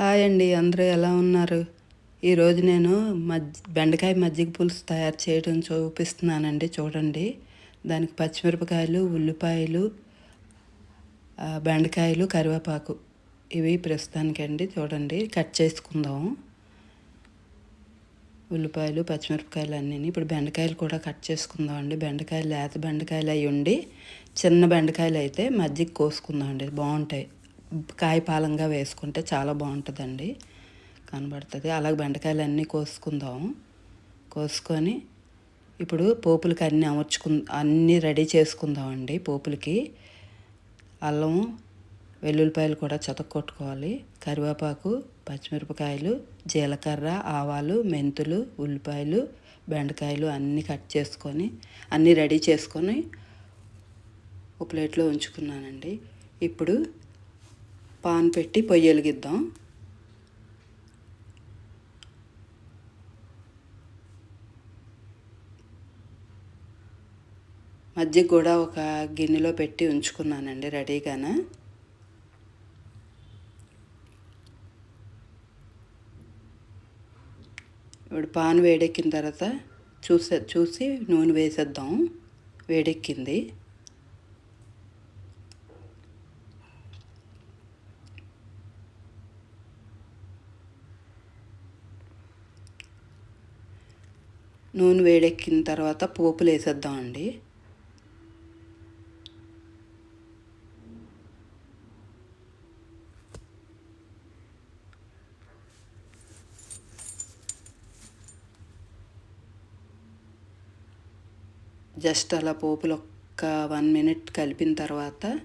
Hi అండి అందరూ ఎలా ఉన్నారు? ఈరోజు నేను మజ్ బెండకాయ మజ్జిగ పులుసు తయారు చేయడం చూపిస్తున్నానండి చూడండి. దానికి పచ్చిమిరపకాయలు ఉల్లిపాయలు బెండకాయలు కరివేపాకు. ఇవి ప్రస్తుతానికండి చూడండి. కట్ చేసుకుందాం. ఉల్లిపాయలు పచ్చిమిరపకాయలు అన్నీ ఇప్పుడు బెండకాయలు కూడా కట్ చేసుకుందాం అండి. బెండకాయలు లేత బెండకాయలు అవి ఉండి చిన్న బెండకాయలు అయితే మజ్జిగ కోసుకుందాం అండి బాగుంటాయి. కాయపాలంగా వేసుకుంటే చాలా బాగుంటుందండి. కనబడుతుంది. అలాగే బెండకాయలు అన్నీ కోసుకుందాం కోసుకొని ఇప్పుడు పోపులకి అన్నీ అమర్చుకు అన్నీ రెడీ చేసుకుందామండి పోపులకి. అల్లం వెల్లుల్లిపాయలు కూడా కొట్టుకోవాలి కరివేపాకు పచ్చిమిరపకాయలు జీలకర్ర ఆవాలు మెంతులు ఉల్లిపాయలు బెండకాయలు అన్నీ కట్ చేసుకొని అన్నీ రెడీ చేసుకొని ఒక ప్లేట్లో ఉంచుకున్నానండి. ఇప్పుడు పాన్ పెట్టి పొయ్యి వెలిగిద్దాం. మజ్జిగ కూడా ఒక గిన్నెలో పెట్టి ఉంచుకున్నానండి రెడీగానే. ఇప్పుడు పాన్ వేడెక్కిన తర్వాత చూసే చూసి నూనె వేసేద్దాం. వేడెక్కింది. నూనె వేడెక్కిన తర్వాత పోపులు వేసేద్దామండి. జస్ట్ అలా పోపులు ఒక్క వన్ మినిట్ కలిపిన తర్వాత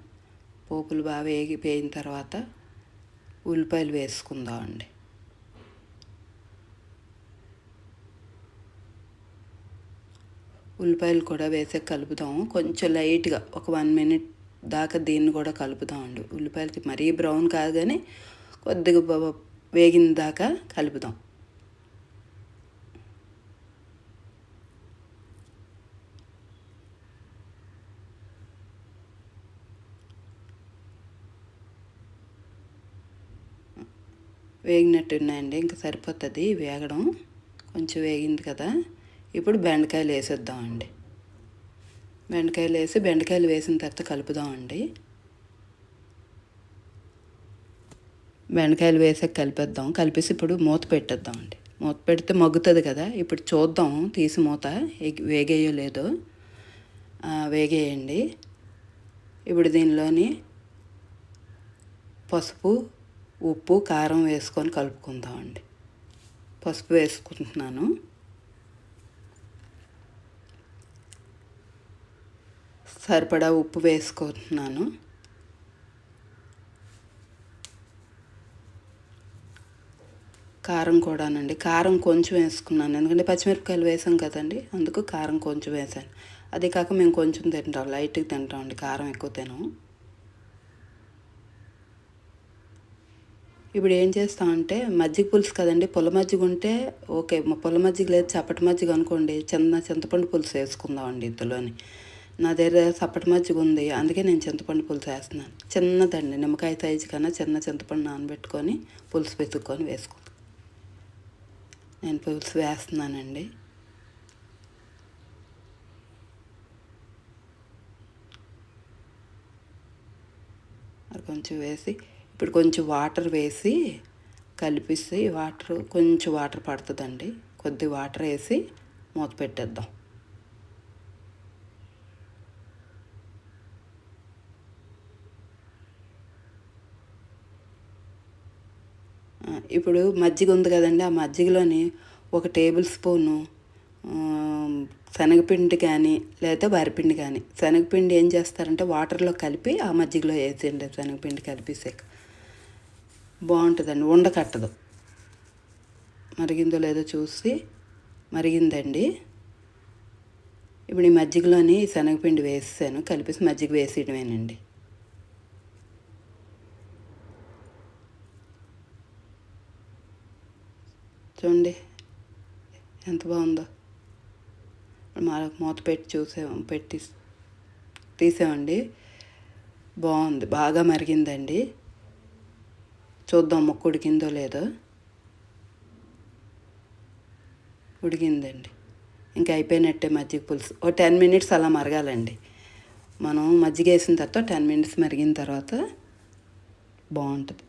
పోపులు బాగా వేగిపోయిన తర్వాత ఉల్లిపాయలు వేసుకుందామండి. ఉల్లిపాయలు కూడా వేసే కలుపుదాం కొంచెం లైట్గా ఒక వన్ మినిట్ దాకా దీన్ని కూడా కలుపుదామండి. ఉల్లిపాయలకి మరీ బ్రౌన్ కాదు కానీ కొద్దిగా వేగిన దాకా కలుపుదాం. వేగినట్టు ఉన్నాయండి. ఇంకా సరిపోతుంది. వేగడం కొంచెం వేగింది కదా. ఇప్పుడు బెండకాయలు వేసేద్దామండి. బెండకాయలు వేసి బెండకాయలు వేసిన తర్వాత కలుపుదామండి. బెండకాయలు వేసాక కలిపేద్దాం. కలిపేసి ఇప్పుడు మూత పెట్టేద్దామండి. మూత పెడితే మగ్గుతుంది కదా ఇప్పుడు చూద్దాం తీసి మూత ఎగ్- వేగేయో లేదో. వేగేయండి. ఇప్పుడు దీనిలోని పసుపు ఉప్పు కారం వేసుకొని కలుపుకుందామండి. పసుపు వేసుకుంటున్నాను. సరిపడా ఉప్పు వేసుకుంటున్నాను. కారం కూడానండి. కారం కొంచెం వేసుకున్నాను. ఎందుకంటే పచ్చిమిరపకాయలు వేసాం కదండి. అందుకు కారం కొంచెం వేసాను. అదే కాక మేము కొంచెం తింటాం. లైట్గా తింటామండి కారం ఎక్కువ తినం. ఇప్పుడు ఏం చేస్తామంటే మజ్జిగ పులుసు కదండి. పుల్ల మజ్జిగ ఉంటే ఓకే. మ- పుల్ల మజ్జిగ లేదు చప్పటి మజ్జిగ అనుకోండి. చిన్న చింతపండు పులుసు వేసుకుందామండి ఇందులోని. నా దగ్గర చప్పటి మజ్జిగ ఉంది. అందుకే నేను చింతపండు పులుసు వేస్తున్నాను. చిన్నదండి. నిమ్మకాయ సైజు కన్నా చిన్న చింతపండు నానబెట్టుకొని పులుసు వెతుక్కొని వేసుకో నేను పులుసు వేస్తున్నానండి. అది కొంచెం వేసి ఇప్పుడు కొంచెం వాటర్ వేసి కలిపిస్తే వాటర్ కొంచెం వాటర్ పడుతుందండి. కొద్ది వాటర్ వేసి మూత పెట్టేద్దాం ఆ, ఇప్పుడు మజ్జిగ ఉంది కదండి ఆ మజ్జిగలోని ఒక టేబుల్ స్పూను శనగపిండి కానీ లేదా వరిపిండి కానీ. శనగపిండి ఏం చేస్తారంటే వాటర్లో కలిపి ఆ మజ్జిగలో వేసేయండి శనగపిండి కలిపేసాక. బాగుంటుందండి ఉండకట్టదు మరిగిందో లేదో చూసి మరిగిందండి. ఇప్పుడు ఈ మజ్జిగలోని శనగపిండి వేసాను కలిపేసి మజ్జిగ వేసేయడమేనండి. చూడండి. ఎంత బాగుందో. మరొక మూత పెట్టి చూసాము పెట్టి తీసామండి. బాగుంది. బాగా మరిగిందండి. చూద్దాం ముక్క ఉడికిందో లేదో. ఉడికిందండి. ఇంకా అయిపోయినట్టే మజ్జిగ పులుసు. ఓ టెన్ మినిట్స్ అలా మరగాలండి. మనం మజ్జిగ వేసిన తర్వాత టెన్ మినిట్స్ మరిగిన తర్వాత బాగుంటుంది.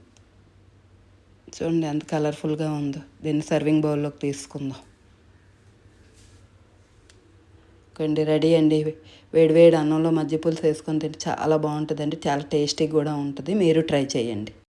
చూడండి ఎంత కలర్ఫుల్గా ఉందో. దీన్ని సర్వింగ్ బౌల్లోకి తీసుకుందాం. కొండి రెడీ అండి. వేడి వేడి అన్నంలో మజ్జిపులుసు వేసుకొని తింటే చాలా బాగుంటుందండి. చాలా టేస్టీగా కూడా ఉంటుంది. మీరు ట్రై చేయండి.